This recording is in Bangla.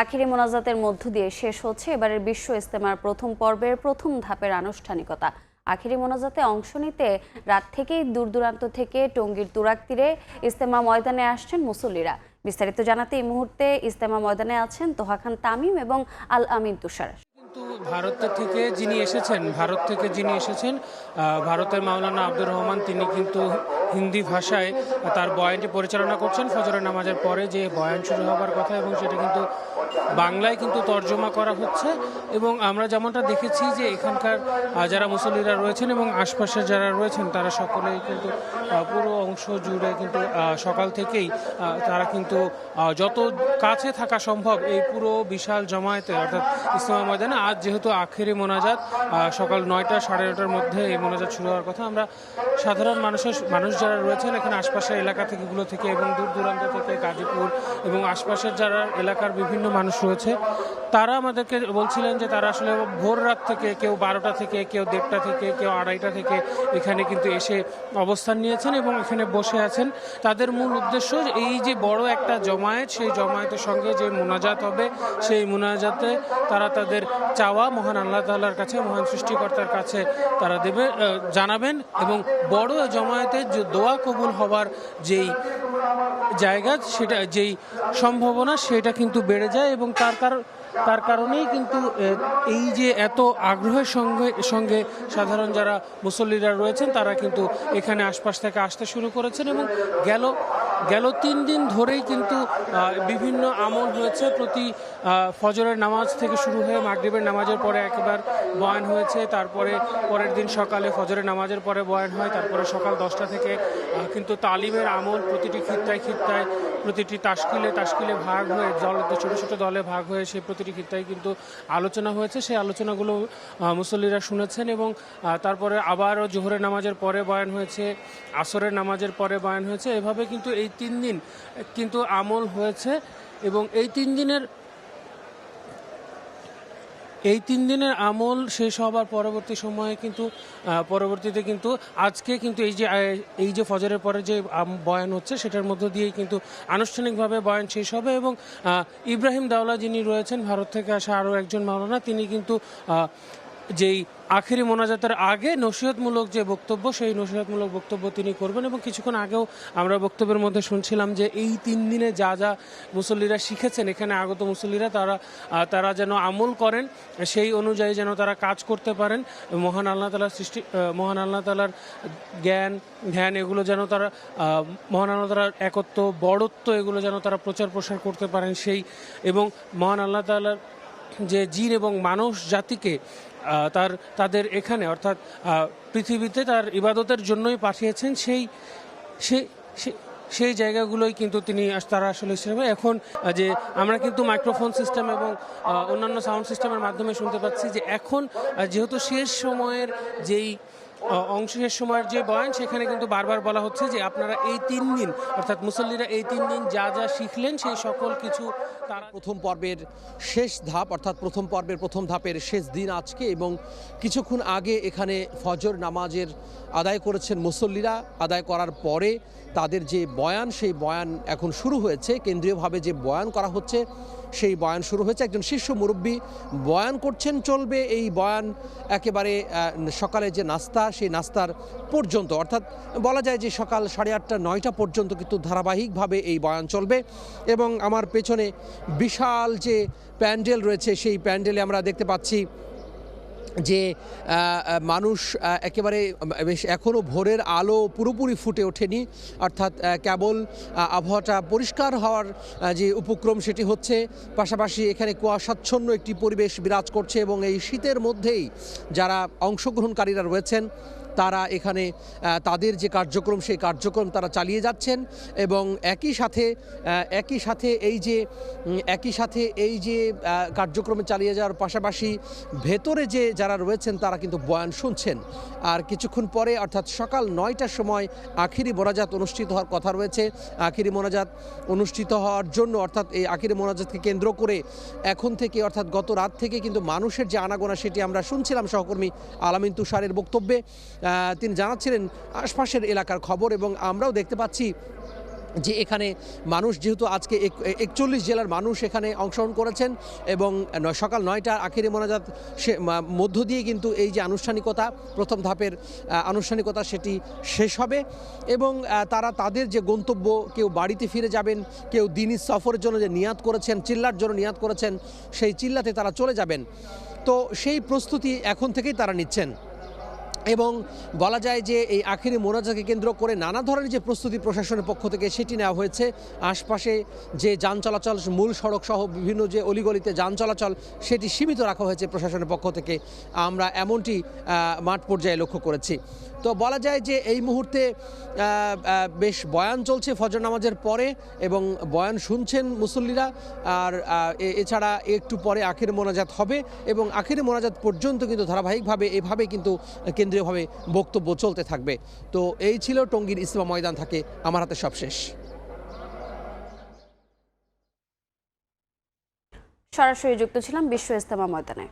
আখিরি মোনাজাতের মধ্য দিয়ে শেষ হচ্ছে এবারের বিশ্ব ইস্তেমার প্রথম পর্বের প্রথম ধাপের আনুষ্ঠানিকতা। আখিরি মোনাজাতে অংশ নিতে রাত থেকেই দূর দূরান্ত থেকে টঙ্গীর তুরাক তীরে ইস্তেমা ময়দানে আসছেন মুসল্লিরা। বিস্তারিত জানাতে এই মুহূর্তে ইস্তেমা ময়দানে আছেন তোহা খান তামিম এবং আল আমিন তুষার। ভারত থেকে যিনি এসেছেন, ভারত থেকে যিনি এসেছেন ভারতের মাওলানা আব্দুর রহমান, তিনি কিন্তু হিন্দি ভাষায় তার বয়ানটি পরিচালনা করছেন। ফজরের নামাজের পরে যে বয়ান শুরু হবার কথা এবং সেটা কিন্তু বাংলায় কিন্তু তর্জমা করা হচ্ছে এবং আমরা যেমনটা দেখেছি যে এখানকার যারা মুসল্লিরা রয়েছেন এবং আশপাশে যারা রয়েছেন, তারা সকলেই কিন্তু পুরো অংশ জুড়ে কিন্তু সকাল থেকেই তারা কিন্তু যত কাছে থাকা সম্ভব এই পুরো বিশাল জমায়েতে, অর্থাৎ ইসলামা ময়দানে আজ যেহেতু আখেরি মোনাজাত সকাল নয়টা সাড়ে নটার মধ্যে এই মোনাজাত শুরু হওয়ার কথা আমরা সাধারণ মানুষের মানুষ যারা রয়েছেন এখানে আশপাশের এলাকা থেকে গুলো থেকে এবং দূর দূরান্ত থেকে গাজীপুর এবং আশপাশের যারা এলাকার বিভিন্ন মানুষ রয়েছে, তারা আমাদেরকে বলছিলেন যে তারা আসলে ভোর রাত থেকে কেউ বারোটা থেকে, কেউ দেড়টা থেকে, কেউ আড়াইটা থেকে এখানে কিন্তু এসে অবস্থান নিয়েছেন এবং এখানে বসে আছেন। তাদের মূল উদ্দেশ্য এই যে বড় একটা জমায়েত, সেই জমায়েতের সঙ্গে যে মোনাজাত হবে, সেই মোনাজাতে তারা তাদের চাওয়া মহান আল্লাহ তাল্লার কাছে, মহান সৃষ্টিকর্তার কাছে তারা দেবে জানাবেন এবং বড় জমায়েতের যে দোয়া কবুল হবার যেই জায়গা, সেটা যেই সম্ভাবনা, সেটা কিন্তু বেড়ে যায় এবং তার কারণ তার কারণেই কিন্তু এই যে এত আগ্রহের সঙ্গে সঙ্গে সাধারণ যারা মুসল্লিরা রয়েছেন, তারা কিন্তু এখানে আশপাশ থেকে আসতে শুরু করেছেন এবং গেল গেল তিন দিন ধরেই কিন্তু বিভিন্ন আমল হয়েছে। প্রতি ফজরের নামাজ থেকে শুরু হয়ে মাগরিবের নামাজের পরে একবার বয়ান হয়েছে। তারপরে পরের দিন সকালে ফজরের নামাজের পরে বয়ান হয়। তারপরে সকাল দশটা থেকে কিন্তু তালিমের আমল প্রতিটি খিত্তায় খিত্তায়, প্রতিটি তাস্কিলে তাস্কিলে ভাগ হয়ে দল ছোটো ছোটো দলে ভাগ হয়ে সেই প্রতিটি খিত্তায় কিন্তু আলোচনা হয়েছে। সেই আলোচনাগুলো মুসল্লিরা শুনেছেন এবং তারপরে আবারও জোহরের নামাজের পরে বয়ান হয়েছে, আসরের নামাজের পরে বয়ান হয়েছে। এভাবে কিন্তু এই তিন দিন কিন্তু আমল হয়েছে এবং এই তিন দিনের এই তিন দিনের আমল শেষ হবার পরবর্তী সময়ে কিন্তু পরবর্তীতে কিন্তু আজকে কিন্তু এই যে এই যে ফজরের পরে যে বয়ান হচ্ছে সেটার মধ্য দিয়েই কিন্তু আনুষ্ঠানিকভাবে বয়ান শেষ হবে এবং ইব্রাহিম দাওলা যিনি রয়েছেন ভারত থেকে আসা আরও একজন মাওলানা, তিনি কিন্তু যেই আখেরি মোনাজাতের আগে নসিহতমূলক যে বক্তব্য, সেই নসিহতমূলক বক্তব্য তিনি করবেন এবং কিছুক্ষণ আগেও আমরা বক্তব্যের মধ্যে শুনছিলাম যে এই তিন দিনে যা যা মুসল্লিরা শিখেছেন, এখানে আগত মুসল্লিরা তারা তারা যেন আমল করেন, সেই অনুযায়ী যেন তারা কাজ করতে পারেন। মহান আল্লাহ তালার সৃষ্টি মহান আল্লাহ তালার জ্ঞান, ধ্যান, এগুলো যেন তারা মহান আল্লাহ তালার একত্ব, বড়ত্ব, এগুলো যেন তারা প্রচার প্রসার করতে পারেন সেই, এবং মহান আল্লাহ তালার যে জিন এবং মানুষ জাতিকে তার, তাদের এখানে, অর্থাৎ পৃথিবীতে তার ইবাদতের জন্যই পাঠিয়েছেন সেই সেই সেই- জায়গাগুলোই কিন্তু তিনি তারা আসলে হিসেবে এখন যে আমরা কিন্তু মাইক্রোফোন সিস্টেম এবং অন্যান্য সাউন্ড সিস্টেমের মাধ্যমে শুনতে পাচ্ছি যে এখন যেহেতু শেষ সময়ের যেই আহ, অংশ শেষ সময়ের যে বয়ান সেখানে কিন্তু বারবার বলা হচ্ছে যে আপনারা এই তিন দিন অর্থাৎ মুসল্লিরা এই তিন দিন যা যা শিখলেন সেই সকল কিছু তারা প্রথম পর্বের শেষ ধাপ অর্থাৎ প্রথম পর্বের প্রথম ধাপের শেষ দিন আজকে এবং কিছুক্ষণ আগে এখানে ফজর নামাজের আদায় করেছেন মুসল্লিরা। আদায় করার পরে তাদের যে বয়ান সেই বয়ান এখন শুরু হয়েছে। কেন্দ্রীয়ভাবে যে বয়ান করা হচ্ছে সেই বয়ান শুরু হয়েছে। একজন শীর্ষ মুরব্বী বয়ান করছেন, চলবে এই বয়ান একেবারে সকালে যে নাস্তা, সেই নাস্তার পর্যন্ত। অর্থাৎ বলা যায় যে সকাল সাড়ে আটটা, নয়টা পর্যন্ত কিন্তু ধারাবাহিকভাবে এই বয়ান চলবে এবং আমার পেছনে বিশাল যে প্যান্ডেল রয়েছে, সেই প্যান্ডেলে আমরা দেখতে পাচ্ছি যে মানুষ একেবারে বেশ এখনও ভোরের আলো পুরোপুরি ফুটে ওঠেনি। অর্থাৎ কেবল আবহাওয়াটা পরিষ্কার হওয়ার যে উপক্রম সেটি হচ্ছে, পাশাপাশি এখানে কুয়াশাচ্ছন্ন একটি পরিবেশ বিরাজ করছে এবং এই শীতের মধ্যেই যারা অংশগ্রহণকারীরা রয়েছেন তারা এখানে তাদের যে কার্যক্রম, সেই কার্যক্রম তারা চালিয়ে যাচ্ছেন এবং একই সাথে একই সাথে এই যে একই সাথে এই যে কার্যক্রমে চালিয়ে যাওয়ার পাশাপাশি ভেতরে যে যারা রয়েছেন তারা কিন্তু বয়ান শুনছেন। আর কিছুক্ষণ পরে, অর্থাৎ সকাল নয়টার সময় আখিরি মোনাজাত অনুষ্ঠিত হওয়ার কথা রয়েছে। আখিরি মোনাজাত অনুষ্ঠিত হওয়ার জন্য, অর্থাৎ এই আখিরি মোনাজাতকে কেন্দ্র করে এখন থেকে, অর্থাৎ গত রাত থেকে কিন্তু মানুষের যে আনাগোনা সেটি আমরা শুনছিলাম সহকর্মী আলামিন তুষারের বক্তব্যে। তিনি জানাচ্ছিলেন আশপাশের এলাকার খবর এবং আমরাও দেখতে পাচ্ছি যে এখানে মানুষ যেহেতু আজকে একচল্লিশ জেলার মানুষ এখানে অংশগ্রহণ করেছেন এবং সকাল নয়টার আখেরি মোনাজাত সে মধ্য দিয়ে কিন্তু এই যে আনুষ্ঠানিকতা, প্রথম ধাপের আনুষ্ঠানিকতা সেটি শেষ হবে এবং তারা তাদের যে গন্তব্য, কেউ বাড়িতে ফিরে যাবেন, কেউ দিনই সফরের জন্য যে নিয়াত করেছেন, চিল্লার জন্য নিয়াত করেছেন, সেই চিল্লাতে তারা চলে যাবেন। তো সেই প্রস্তুতি এখন থেকেই তারা নিচ্ছেন। এবং বলা যায় যে এই আখেরি মোনাজাকে কেন্দ্র করে নানা ধরনের যে প্রস্তুতি প্রশাসনের পক্ষ থেকে সেটি নেওয়া হয়েছে। আশপাশে যে যান চলাচল, মূল সড়ক সহ বিভিন্ন যে অলিগলিতে যান চলাচল, সেটি সীমিত রাখা হয়েছে প্রশাসনের পক্ষ থেকে। আমরা এমনটি মাঠ পর্যায়ে লক্ষ্য করেছি। তো বলা যায় যে এই মুহূর্তে বেশ বয়ান চলছে ফজর নামাজের পরে এবং বয়ান শুনছেন মুসল্লিরা। আর এছাড়া একটু পরে আখের মোনাজাত হবে এবং আখের মোনাজাত পর্যন্ত কিন্তু ধারাবাহিকভাবে এভাবে কিন্তু কেন্দ্রীয়ভাবে বক্তব্য চলতে থাকবে। তো এই ছিল টঙ্গীর ইসলাম ময়দান থাকে আমার হাতে সব শেষ সরাসরি যুক্ত ছিলাম বিশ্ব ইস্তেমা ময়দানে।